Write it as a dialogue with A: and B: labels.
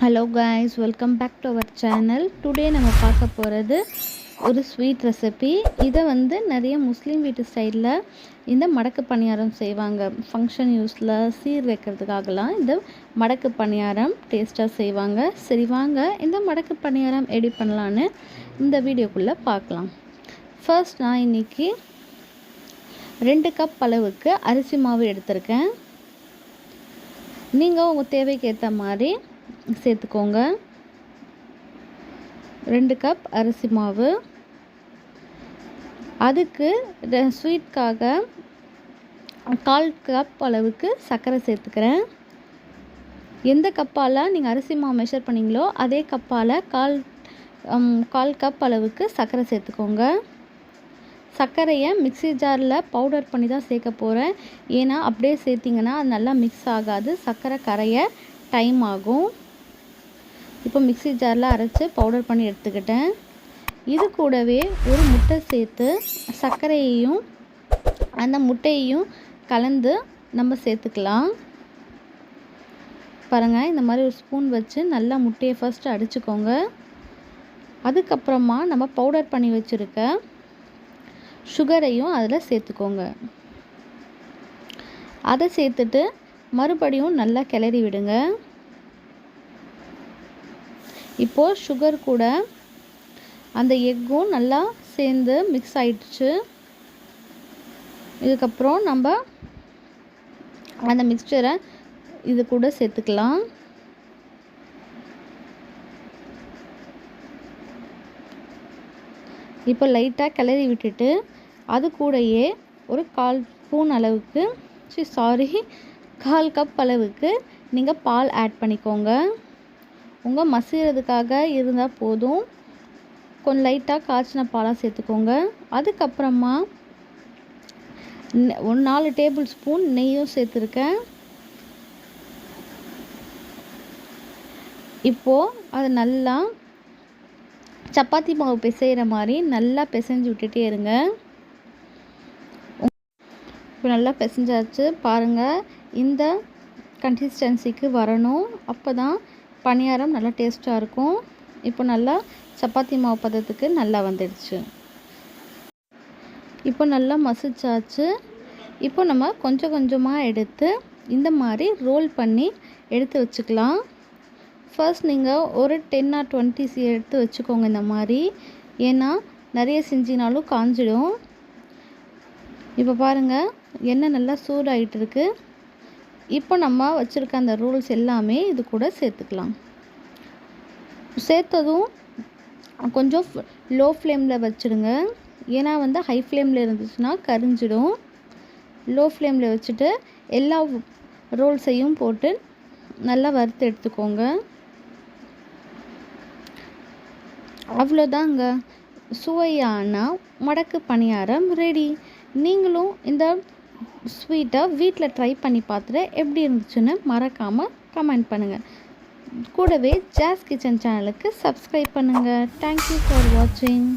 A: Hello guys welcome back to our channel today நம்ம பார்க்க போகிறது ஒரு ஸ்வீட் ரெசிபி இதை வந்து நிறைய முஸ்லீம் வீட்டு ஸ்டைலில் இந்த மடக்கு பணியாரம் செய்வாங்க. ஃபங்க்ஷன் யூஸில் சீர் வைக்கிறதுக்காகலாம் இந்த மடக்கு பணியாரம் டேஸ்ட்டாக செய்வாங்க. சரி வாங்க இந்த மடக்கு பணியாரம் எடி பண்ணலான்னு இந்த வீடியோக்குள்ளே பார்க்கலாம். ஃபர்ஸ்ட் நான் இன்றைக்கி ரெண்டு கப் அளவுக்கு அரிசி மாவு எடுத்திருக்கேன். நீங்கள் உங்கள் தேவைக்கு ஏற்ற மாதிரி சேர்த்துக்கோங்க. ரெண்டு கப் அரிசி மாவு. அதுக்கு ஸ்வீட்காக கால் கப் அளவுக்கு சர்க்கரை சேர்த்துக்கிறேன். எந்த கப்பால் நீங்கள் அரிசி மாவு மெஷர் பண்ணிங்களோ அதே கப்பால் கால் கால் கப் அளவுக்கு சர்க்கரை சேர்த்துக்கோங்க. சர்க்கரையை மிக்சி ஜாரில் பவுடர் பண்ணி தான் சேர்க்க போகிறேன் ஏன்னா அப்படியே சேர்த்திங்கன்னா அது நல்லா மிக்ஸ் ஆகாது. சர்க்கரை கரைய டைம் ஆகும். இப்போ மிக்சி ஜாரில் அரைச்சி பவுடர் பண்ணி எடுத்துக்கிட்டேன். இது கூடவே ஒரு முட்டை சேர்த்து சர்க்கரையையும் அந்த முட்டையையும் கலந்து நம்ம சேர்த்துக்கலாம். பாருங்கள் இந்த மாதிரி ஒரு ஸ்பூன் வச்சு நல்லா முட்டையை ஃபஸ்ட்டு அடிச்சுக்கோங்க. அதுக்கப்புறமா நம்ம பவுடர் பண்ணி வச்சுருக்க சுகரையும் அதில் சேர்த்துக்கோங்க. அதை சேர்த்துட்டு மறுபடியும் நல்லா கிளறி விடுங்க. இப்போது சுகர் கூட அந்த எக்கும் நல்லா சேர்ந்து மிக்ஸ் ஆயிடுச்சு. இதுக்கப்புறம் நம்ம அந்த மிக்சரை இது கூட சேர்த்துக்கலாம். இப்போ லைட்டாக கிளறி விட்டுட்டு அது கூடயே ஒரு கால் ஸ்பூன் அளவுக்கு சாரி கால் கப் அளவுக்கு நீங்கள் பால் ஆட் பண்ணிக்கோங்க. உங்கள் மசிகிறதுக்காக இருந்தால் போதும். கொஞ்சம் லைட்டாக காய்ச்சின பாலாக சேர்த்துக்கோங்க. அதுக்கப்புறமா ஒரு நாலு டேபிள் ஸ்பூன் நெய்யும் சேர்த்துருக்கேன். இப்போது அது நல்லா சப்பாத்தி மாவு பிசைகிற மாதிரி நல்லா பிசைஞ்சு விட்டுட்டே இருங்க. இப்போ நல்லா பிசைஞ்சாச்சு. பாருங்கள் இந்த கன்சிஸ்டன்சிக்கு வரணும். அப்போ தான் பணியாரம் நல்லா டேஸ்ட்டாக இருக்கும். இப்போ நல்லா சப்பாத்தி மாவு பதத்துக்கு நல்லா வந்துடுச்சு. இப்போ நல்லா மசிச்சாச்சு. இப்போ நம்ம கொஞ்சம் கொஞ்சமாக எடுத்து இந்த மாதிரி ரோல் பண்ணி எடுத்து வச்சுக்கலாம். ஃபர்ஸ்ட் நீங்கள் ஒரு டென் ஆர் டுவெண்ட்டி சி எடுத்து வச்சுக்கோங்க இந்த மாதிரி. ஏன்னா நிறைய செஞ்சினாலும் காஞ்சிடும். இப்போ பாருங்கள் எண்ணெய் நல்லா சூடாகிட்டு இருக்குது இப்போ நம்ம வச்சுருக்க அந்த ரூல்ஸ் எல்லாமே இது கூட சேர்த்துக்கலாம். சேர்த்ததும் கொஞ்சம் லோ ஃப்ளேமில் வச்சுடுங்க. ஏன்னா வந்து ஹை ஃப்ளேமில் இருந்துச்சுன்னா கரிஞ்சிடும். லோ ஃப்ளேமில் வச்சுட்டு எல்லா ரோல்ஸையும் போட்டு நல்லா வறுத்து எடுத்துக்கோங்க. அவ்வளோதாங்க. சுவையான மடக்கு பணியாரம் ரெடி நீங்களும் இந்த ஸ்வீட்டை வீட்டில் ட்ரை பண்ணி பார்த்துட்டு எப்படி இருந்துச்சுன்னு மறக்காமல் கமெண்ட் பண்ணுங்கள் கூடவே ஜாஸ் கிச்சன் சேனலுக்கு சப்ஸ்கிரைப் பண்ணுங்கள் தேங்க்யூ ஃபார் வாட்சிங்